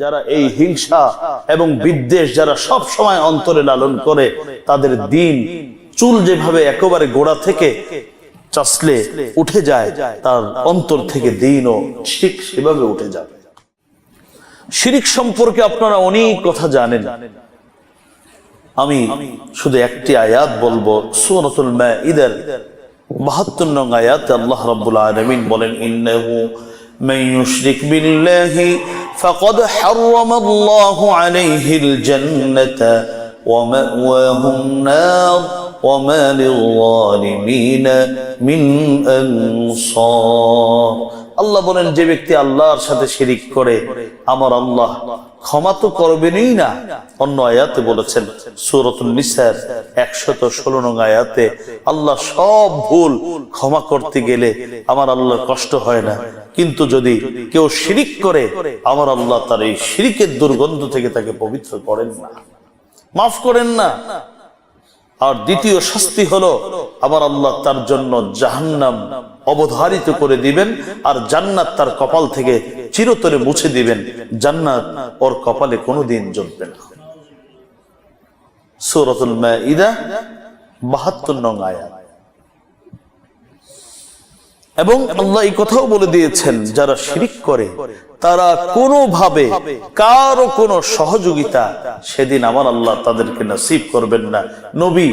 যারা এই হিংসা এবং বিদ্বেষ যারা সব সময় অন্তরে লালন করে, তাদের দিন চুল যেভাবে একেবারে গোড়া থেকে চাষলে উঠে যায়, তার অন্তর থেকে দিনও ঠিক সেভাবে উঠে যাবে। শিরিক সম্পর্কে আপনারা অনেক কথা জানেন। আমি শুধু একটি আয়াত বলব, সূরাতুল মাঈদার 72 নং আয়াতে আল্লাহ রাব্বুল আলামিন বলেন, ইন্নাহু من يشرك بالله فقد حرم الله عليه الجنة ومأواه النار وما للظالمين من أنصار. আল্লাহ বলেন, যে ব্যক্তি আল্লাহর সাথে শিরিক করে, আমার আল্লাহ ক্ষমা তো করবেনই না। অন্য আয়াতে বলেছেন নিসার একশত ষোলো নং আয়াতে, আল্লাহ সব ভুল ক্ষমা করতে গেলে আমার আল্লাহ কষ্ট হয় না। কিন্তু যদি কেউ শিরিক করে, আমার আল্লাহ তার এই শিরিকের দুর্গন্ধ থেকে তাকে পবিত্র করেন না। মাফ করেন না। আর দ্বিতীয় শাস্তি হলো আমার আল্লাহ তার জন্য জাহান্নাম অবধারিত করে দিবেন, আর জান্নাত তার কপাল থেকে চিরতরে মুছে দিবেন। জান্নাত ওর কপালে কোনোদিন জ্বলবে না। সুরতুল মা ইদা বাহাত্তর নং আয়াত। এবং আল্লাহ এই কথাও বলে দিয়েছেন, যারা শিরিক করে, তারা কোনোভাবে কারও কোনো সহযোগিতা সেদিন আমার আল্লাহ তাদেরকে নসিব করবেন না। নবী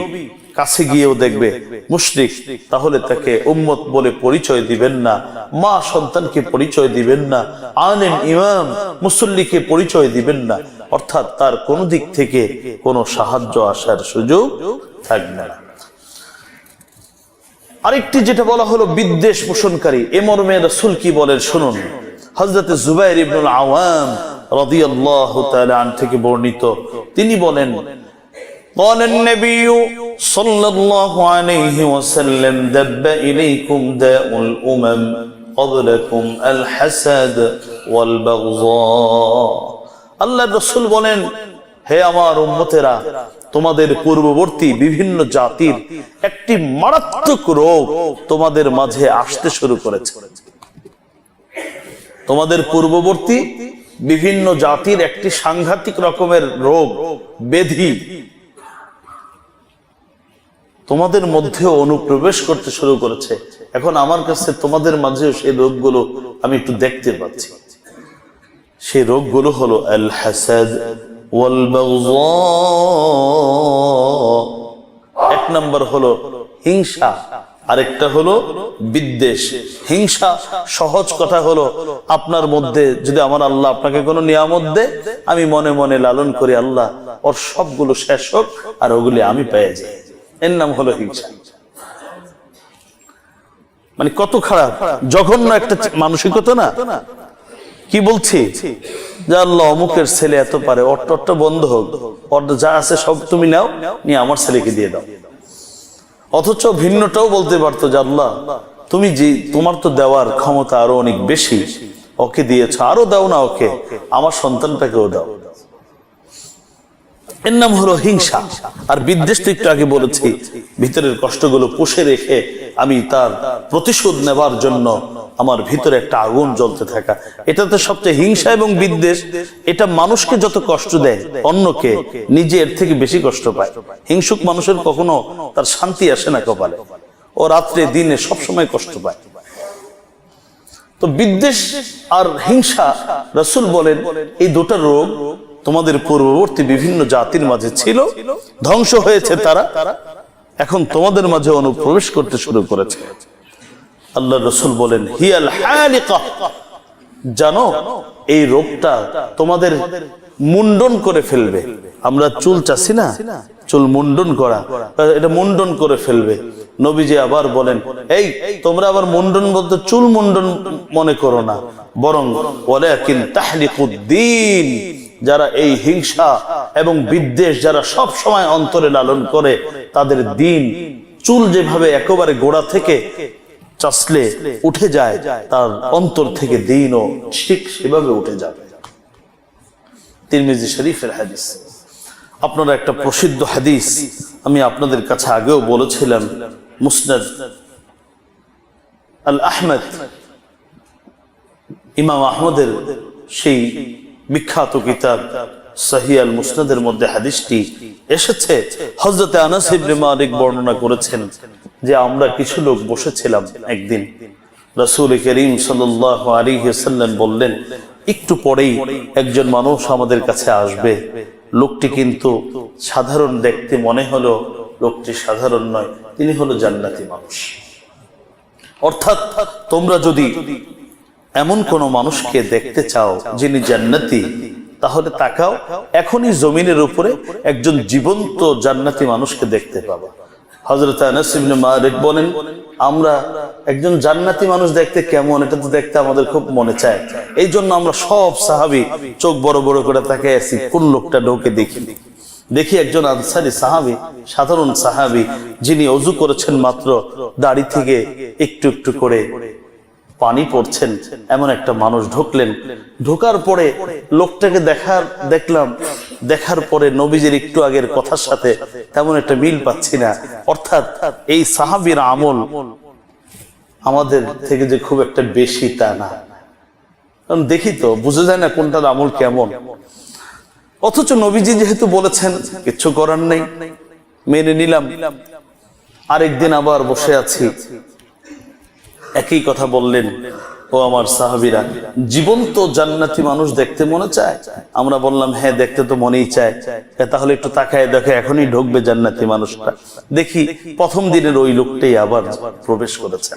কাছে গিয়েও দেখবে, মুশরিক তাহলে তাকে উম্মত বলে পরিচয় দিবেন না, মা সন্তানকে পরিচয় দিবেন না আনেন ইমাম মুসল্লিকে পরিচয় দিবেন না। অর্থাৎ তার কোনো দিক থেকে কোনো সাহায্য আসার সুযোগ থাকবে না। আরেকটি যেটা বলা হলো বিদ্বেষ পোষণকারী এ মর্মে রাসূল কি বলেন শুনুন হযরত জুবাইর ইবনুল আওয়াম রাদিয়াল্লাহু তাআলা আন থেকে বর্ণিত তিনি বলেন قال النبي صلى الله عليه وسلم دب إليكم داء الأمم قبلكم الحسد والبغضاء আল্লাহ রসুল বলেন হে আমার উম্মতেরা, তোমাদের পূর্ববর্তী বিভিন্ন জাতির একটি মারাত্মক রোগ তোমাদের মাঝে আসতে শুরু করেছে। তোমাদের পূর্ববর্তী বিভিন্ন জাতির একটি সাংঘাতিক রকমের রোগ, বেধি তোমাদের মধ্যে অনুপ্রবেশ করতে শুরু করেছে। এখন আমার কাছে তোমাদের মাঝেও সেই রোগগুলো আমি একটু দেখতে পাচ্ছি। সেই রোগগুলো হলো আল হাসাদ এক নম্বর হলো হিংসা, আরেকটা হলো বিদ্বেষ। হিংসা সহজ কথা হলো আপনার মধ্যে, যদি আমার আল্লাহ আপনাকে কোনো নিয়ামত দেয়, আমি মনে মনে লালন করি আল্লাহ, ওর সবগুলো শেষ হোক, আর ওগুলি আমি পেয়ে যাই। এর নাম হলো হিংসা। মানে কত খারাপ, জঘন্য একটা মানসিকতা না? কি বলছি? যে আল্লাহ, অমুকের ছেলে এত পারে, অট্ট বন্ধ হোক যা আছে সব তুমি নাও, নিয়ে আমার ছেলেকে দিয়ে দাও। অথচ ভিন্নটাও বলতে পারতো যে আল্লাহ, তুমি যে, তোমার তো দেওয়ার ক্ষমতা আরও অনেক বেশি, ওকে দিয়েছ, আরও দাও না ওকে, আমার সন্তানটাকেও দাও। এর নাম হলো হিংসা। আর বিদ্বেষ তো একটু আগে বলেছি, ভিতরের কষ্টগুলো পুষে রেখে আমি তার প্রতিশোধ নেবার জন্য আমার ভিতরে একটা আগুন জ্বলতে থাকা। এটা তো সবচেয়ে হিংসা এবং বিদ্বেষ, এটা মানুষকে যত কষ্ট দেয়, অন্যকে নিজে এর থেকে বেশি কষ্ট পায়। হিংসুক মানুষের কখনো তার শান্তি আসে না কপালে। ও রাত্রে দিনে সবসময় কষ্ট পায়। তো বিদ্বেষ আর হিংসা, রসুল বলেন, এই দুটা রোগ তোমাদের পূর্ববর্তী বিভিন্ন জাতির মাঝে ছিল, ধ্বংস হয়েছে তারা। এখন তোমাদের মাঝে অনুপ্রবেশ করতে শুরু করেছে। আল্লাহ রসুল বলেন, হিয়াল হালিকা। জানো, এই রোগটা তোমাদের মুন্ডন করে ফেলবে। আমরা চুল চাষি না, চুল মুন্ডন করা। এটা মুন্ডন করে ফেলবে। নবীজি আবার বলেন, এই, তোমরা আবার মুন্ডন বলতে চুল মুন্ডন মনে করো না। বরং বলে তাহলিকুদ্দিন, যারা এই হিংসা এবং বিদ্বেষ যারা সব সময় অন্তরে লালন করে, তাদের দিন চুল যেভাবে একেবারে গোড়া থেকে চাষলে উঠে যায় তার অন্তর থেকে দিনও ঠিক সেভাবে উঠে যাবে। তিরমিজি শরীফের হাদিস। আপনারা একটা প্রসিদ্ধ হাদিস আমি আপনাদের কাছে আগেও বলেছিলাম, মুসনাদ আল আহমেদ ইমাম আহমদের সেই বিখ্যাত কিতাব সাহিয়াল মুসনাদের মধ্যে হাদিসটি এসেছে। হজরতে আনাস ইবনে মালিক বর্ণনা করেছেন যে আমরা কিছু লোক বসেছিলাম একদিন। রাসূল করিম সাল্লাল্লাহু আলাইহি সাল্লাম বললেন, একটু পরেই একজন মানুষ আমাদের কাছে আসবে। লোকটি কিন্তু সাধারণ দেখতে মনে হলো, লোকটি সাধারণ নয়, তিনি হলো জান্নাতি মানুষ। অর্থাৎ তোমরা যদি এমন কোন মানুষকে দেখতে চাও যিনি জান্নাতি, তাহলে তাকাও, এখনই জমিনের উপরে একজন জীবন্ত জান্নাতি মানুষকে দেখতে পাবা। হজরত মালিক বলেন, আমরা একজন জান্নাতি মানুষ দেখতে কেমন? এটা তো দেখতে আমাদের খুব মনে চায়। এই জন্য আমরা সব সাহাবি চোখ বড় বড় করে তাকে আছি, কোন লোকটা ঢোকে দেখি। দেখি একজন আনসারি সাহাবি, সাধারণ সাহাবি, যিনি অজু করেছেন মাত্র দাড়ি থেকে একটু একটু করে। পানি পড়ছেন, এমন একটা মানুষ ঢুকলেন। ঢোকার পরে লোকটাকে দেখার, দেখলাম দেখার পরে নবীজির একটু আগের কথার সাথে তেমন একটা মিল পাচ্ছি না। অর্থাৎ এই সাহাবির আমল আমাদের থেকে যে খুব একটা বেশি তা না। কারণ দেখি তো, বুঝে যায় না কোনটার আমল কেমন। অথচ নবীজি যেহেতু বলেছেন, কিছু করার নেই। মেনে নিলাম। আরেকদিন আবার বসে আছি। একই কথা বললেন। ও আমার সাহাবিরা, জীবন্ত জান্নাতি মানুষ দেখতে মনে চায়? আমরা বললাম হ্যাঁ দেখতে তো মনেই চায়। তাহলে একটু তাকায় দেখে এখনই ঢুকবে জান্নাতি মানুষটা। দেখি, প্রথম দিনের ওই লোকটাই আবার প্রবেশ করেছে।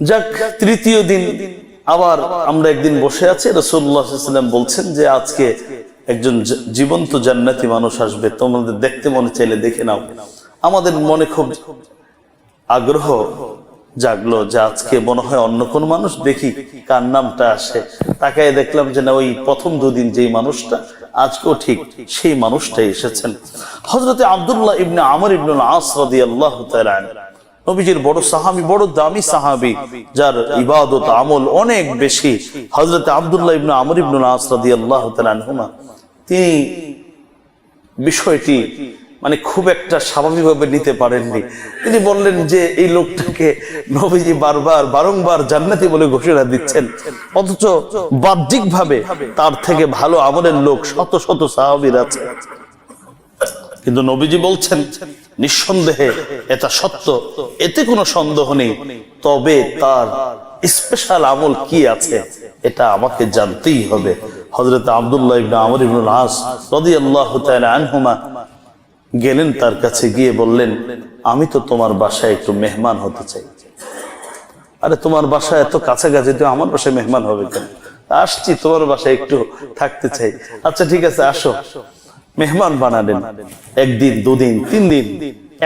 যাক, তৃতীয় দিন আবার আমরা একদিন বসে আছি। রসুল্লাহাম বলছেন যে, আজকে একজন জীবন্ত জান্নাতি মানুষ আসবে। তোমাদের দেখতে মনে চাইলে দেখে নাও। আমাদের মনে খুব আগ্রহ জাগলো যে আজকে মনে হয় অন্য কোন মানুষ দেখি কার নামটা আসে। তাকায় দেখলাম যে না, ওই প্রথম দুদিন যেই মানুষটা, আজকেও ঠিক সেই মানুষটাই এসেছেন। হজরতে আব্দুল্লাহ ইবনে আমর ইবনুল আস রাদিয়াল্লাহু তাআলা আনহু। নবীজির বড় সাহাবি, বড় দামি সাহাবি, যার ইবাদত আমল অনেক বেশি। হজরতে আব্দুল্লাহ ইবনে আমর ইবনুল আস রাদিয়াল্লাহু তাআলা আনহুমা। তিনি বিষয়টি মানে খুব একটা স্বাভাবিকভাবে নিতে পারেননি। তিনি বললেন যে, এই লোকটাকে নবীজি বারবার, বারংবার জান্নাতি বলে ঘোষণা দিচ্ছেন। অথচ বাহ্যিক ভাবে তার থেকে ভালো আমলের লোক শত শত সাহাবির আছে। কিন্তু নবীজি বলছেন, নিঃসন্দেহে এটা সত্য। এতে কোনো সন্দেহ নেই। তবে তার স্পেশাল আমল কি আছে, এটা আমাকে জানতেই হবে। হজরত আব্দুল্লাহ ইবনে আমর ইবনুল আস রাদিয়াল্লাহু তাআলা আনহুমা গেলেন তার কাছে গিয়ে বললেন, আমি তো তোমার বাসায় একটু মেহমান হতে চাই। আরে, তোমার বাসায় এত কাছাকাছি, তো আমার বাসায় মেহমান হবে কেন? আসছি, তোমার বাসায় একটু থাকতে চাই। আচ্ছা ঠিক আছে, আসো। মেহমান বানালেন, একদিন, দুদিন, তিন দিন,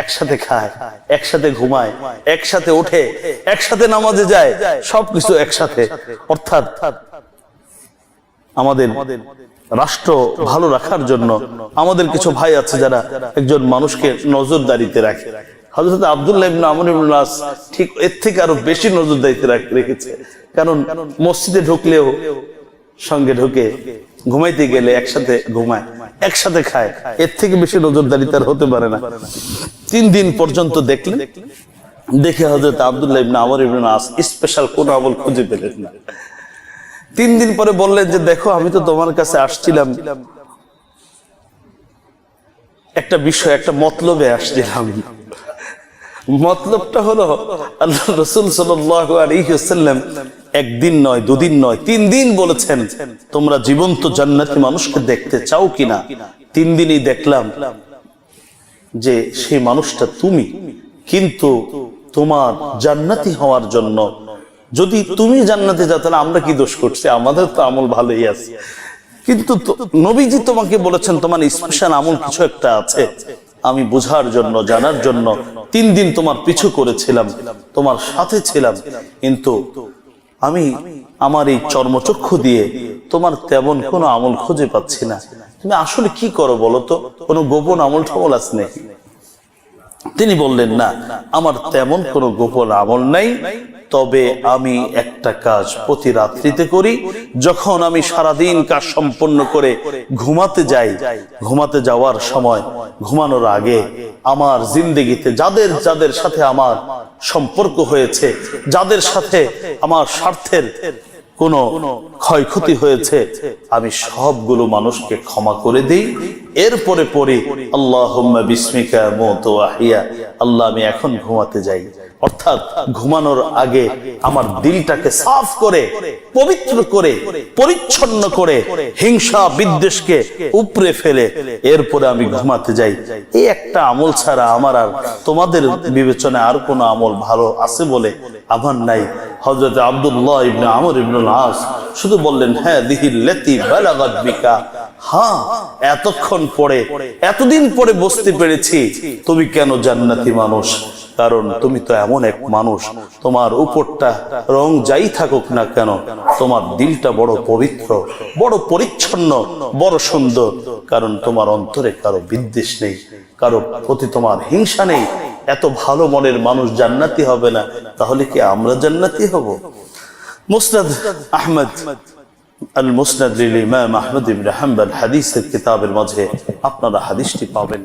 একসাথে খায়, একসাথে ঘুমায়, একসাথে ওঠে, একসাথে নামাজে যায়, সবকিছু একসাথে। অর্থাৎ আমাদের রাষ্ট্র ভালো রাখার জন্য আমাদের কিছু ভাই আছে যারা একজন মানুষকে নজরদারিতে রাখে। হযরত আব্দুল্লাহ ঠিক এর থেকে আরও বেশি নজরদারিতে রেখেছে। কারণ মসজিদে ঢুকলেও সঙ্গে ঢুকে ঘুমাইতে গেলে একসাথে ঘুমায়, একসাথে খায়। এর থেকে বেশি নজরদারি তার হতে পারে না। তিন দিন পর্যন্ত দেখলেন, দেখে হযরত আব্দুল্লাহ ইবনে আমর ইবনে আস স্পেশাল কোন আমল খুঁজে পেলেন না। তিন দিন পরে বললেন যে, দেখো, আমি তো তোমার কাছে আসছিলাম। একটা বিষয়, একটা মতলবে আসছিলাম। মতলবটা হলো আল্লাহ রসুল সাল্লাম একদিন নয়, দুদিন নয়, তিন দিন বলেছেন, তোমরা জীবন্ত জান্নাতি মানুষকে দেখতে চাও কিনা? তিন দিনই দেখলাম যে, সেই মানুষটা তুমি। কিন্তু তোমার জান্নাতি হওয়ার জন্য যদি তুমি জান্নাতে যাও, তাহলে আমরা কি দোষ করছি? আমাদের তো আমল ভালোই আছে। কিন্তু নবীজি তোমাকে বলেছেন, তোমার স্পেশাল আমল কিছু একটা আছে। আমি বোঝার জন্য, জানার জন্য তিন দিন তোমার পিছু করেছিলাম, তোমার সাথে ছিলাম। কিন্তু আমি আমার এই চর্মচক্ষু দিয়ে তোমার তেমন কোনো আমল খুঁজে পাচ্ছি না। তুমি আসলে কি করো বলো তো? কোনো গোপন আমল ঠমল আছে নাকি? তিনি বললেন, না, আমার তেমন কোনো গোপন আমল নাই, তবে আমি একটা কাজ প্রতি রাত্রিতে করি। যখন আমি সারাদিন কাজ সম্পন্ন করে ঘুমাতে যাই, ঘুমাতে যাওয়ার সময়, ঘুমানোর আগে আমার জিন্দগিতে যাদের যাদের সাথে আমার সম্পর্ক হয়েছে, যাদের সাথে আমার স্বার্থের কোনো ক্ষয়ক্ষতি হয়েছে, আমি সবগুলো মানুষকে ক্ষমা করে দিই। এরপরে পরে আল্লাহ বিস্মিকা মত আহিয়া আল্লাহ, আমি এখন ঘুমাতে যাই। অর্থাৎ ঘুমানোর আগে আমার দিলটাকে সাফ করে, পবিত্র করে, পরিচ্ছন্ন করে, হিংসা বিদ্বেষকে উপরে ফেলে, এরপরে আমি ঘুমাতে যাই। এই একটা আমল ছাড়া আমার আর তোমাদের বিবেচনায় আর কোনো আমল ভালো আছে বলে আমার নাই। হজরত আব্দুল্লাহ ইবনে আমর ইবনুল আস শুধু বললেন হ্যাঁ দিহিল্লাতি বালাগাত বিকা। হ্যাঁ এতক্ষণ পরে, এতদিন পরে বসতে পেরেছি। তুমি কেন জান্নাতি মানুষ? কারণ তুমি তো এমন এক মানুষ। তোমার উপরটা রং যাই থাকুক না কেন, তোমার দিলটা বড় পবিত্র, বড় পরিচ্ছন্ন, বড় সুন্দর। কারণ তোমার অন্তরে কারও বিদ্বেষ নেই, কারও প্রতি তোমার হিংসা নেই এত ভালো মনের মানুষ জান্নাতি হবে না, তাহলে কি আমরা জান্নাতি হব? মুসনাদ আহমদ আল মুসনাদ ইমাম আহমদ ইবনে হাম্বল হাদিসের কিতাবের মাঝে আপনারা হাদিসটি পাবেন।